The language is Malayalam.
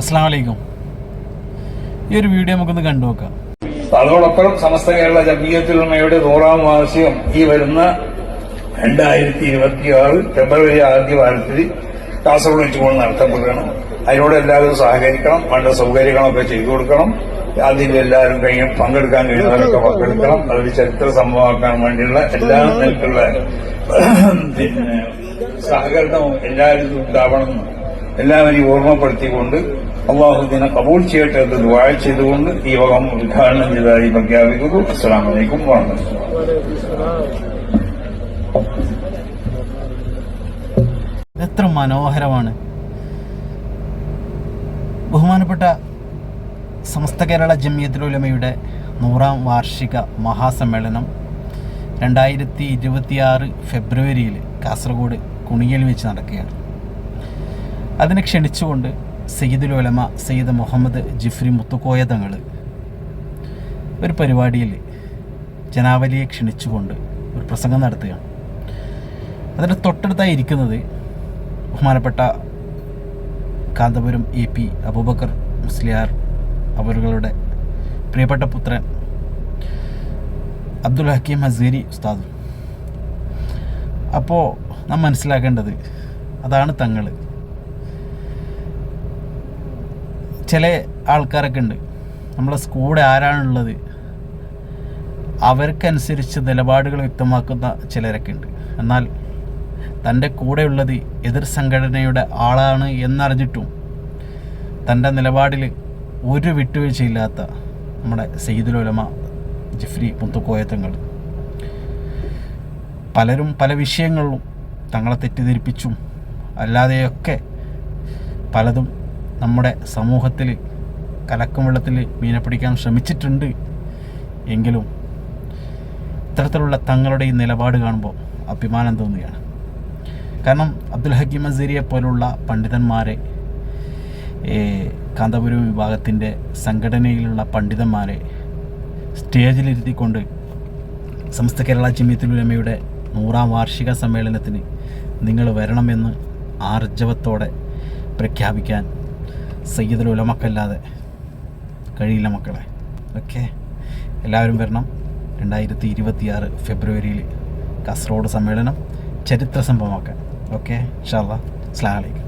അസ്സാം വലൈക്കും ഈ ഒരു വീഡിയോ നമുക്കൊന്ന് കണ്ടു നോക്കാം. അതോടൊപ്പം സമസ്ത കേരള ജമീയത്തുലമയുടെ നൂറാം വാർഷികം ഈ വരുന്ന രണ്ടായിരത്തി ഇരുപത്തിയാറ് ഫെബ്രുവരി ആദ്യ വാരത്തിൽ കാസർഗോഡ് വെച്ചുകൊണ്ട് നടത്തപ്പെടുകയാണ്. അതിനോട് എല്ലാവരും സഹകരിക്കണം വേണ്ട സൗകര്യങ്ങളൊക്കെ ചെയ്തു കൊടുക്കണം. അതിൽ എല്ലാവരും കഴിയും പങ്കെടുക്കാൻ കഴിയുന്നവരൊക്കെ പങ്കെടുക്കണം. അതൊരു ചരിത്ര സംഭവമാക്കാൻ വേണ്ടിയുള്ള എല്ലാ നിലക്കുള്ള പിന്നെ സഹകരണവും എല്ലാവരും ഉണ്ടാവണം. എല്ലാവരെയും ഓർമ്മപ്പെടുത്തിക്കൊണ്ട് അള്ളാഹു ഇതിനെ കബൂൾ ചെയ്യട്ടെ എന്ന് ദുആ ചെയ്തുകൊണ്ട് ഈ യോഗം ഉദ്ഘാടനം ചെയ്തതായി പ്രഖ്യാപിക്കുന്നു. അസ്സാം വലൈക്കും എത്ര മനോഹരമാണ്. ബഹുമാനപ്പെട്ട സമസ്ത കേരള ജമിയത്തുലമയുടെ നൂറാം വാർഷിക മഹാസമ്മേളനം രണ്ടായിരത്തി ഇരുപത്തിയാറ് ഫെബ്രുവരിയിൽ കാസർഗോഡ് കുണിയിൽ വെച്ച് നടക്കുകയാണ്. അതിനെ ക്ഷണിച്ചുകൊണ്ട് സയ്യിദുൽ ഉലമ സയ്യിദ് മുഹമ്മദ് ജിഫ്രി മുത്തുക്കോയ തങ്ങൾ ഒരു പരിപാടിയിൽ ജനാവലിയെ ക്ഷണിച്ചുകൊണ്ട് ഒരു പ്രസംഗം നടത്തുകയാണ്. അതിന്റെ തൊട്ടടുത്തായി ഇരിക്കുന്നത് ബഹുമാനപ്പെട്ട കാന്തപുരം എ പി അബൂബക്കർ മുസ്ലിയാർ അവരുടെ പ്രിയപ്പെട്ട പുത്രൻ അബ്ദുൽ ഹക്കീം ഹസീരി ഉസ്താദ്. അപ്പോൾ നാം മനസ്സിലാക്കേണ്ടത് അതാണ് തങ്ങൾ. ചില ആൾക്കാരൊക്കെ ഉണ്ട്. നമ്മളെ സ്കൂടെ ആരാണുള്ളത്? അവർക്കനുസരിച്ച് നിലപാടുകൾ വ്യക്തമാക്കുന്ന ചിലരൊക്കെ ഉണ്ട്. എന്നാൽ തന്റെ കൂടെയുള്ളത് എതിർ സംഘടനയുടെ ആളാണ് എന്നറിഞ്ഞിട്ടും തന്റെ നിലപാടിൽ ഒരു വിട്ടുവീഴ്ചയില്ലാത്ത നമ്മുടെ സെയ്ദുലോലമ ജിഫ്രി മുത്തുക്കോയത്തങ്ങൾ. പലരും പല വിഷയങ്ങളിലും തങ്ങളെ തെറ്റിദ്ധരിപ്പിച്ചും അല്ലാതെയൊക്കെ പലതും നമ്മുടെ സമൂഹത്തിൽ കലക്കം വെള്ളത്തിൽ മീനെ പിടിക്കാൻ ശ്രമിച്ചിട്ടുണ്ട് എങ്കിലും ഇത്തരത്തിലുള്ള തങ്ങളുടെ ഈ നിലപാട് കാണുമ്പോൾ അഭിമാനം തോന്നുകയാണ്. കാരണം അബ്ദുൽ ഹക്കീം അസീരിയെ പോലുള്ള പണ്ഡിതന്മാരെ കാന്തപുരം വിഭാഗത്തിന്റെ സംഘടനയിലുള്ള പണ്ഡിതന്മാരെ സ്റ്റേജിലിരുത്തിക്കൊണ്ട് സമസ്ത കേരള ജമിയത്തുലമയുടെ നൂറാം വാർഷിക സമ്മേളനത്തിന് നിങ്ങൾ വരണമെന്ന് ആർജവത്തോടെ പ്രഖ്യാപിക്കാൻ സയ്യിദുൽ ഉലമക്കല്ലാതെ കഴിയില്ല മക്കളെ. ഓക്കെ. എല്ലാവരും വരണം. രണ്ടായിരത്തി ഇരുപത്തിയാറ് ഫെബ്രുവരിയിൽ കാസർഗോഡ് സമ്മേളനം ചരിത്ര സംഭവമാക്കാൻ. ഓക്കെ? അസ്സലാമു അലൈക്കും.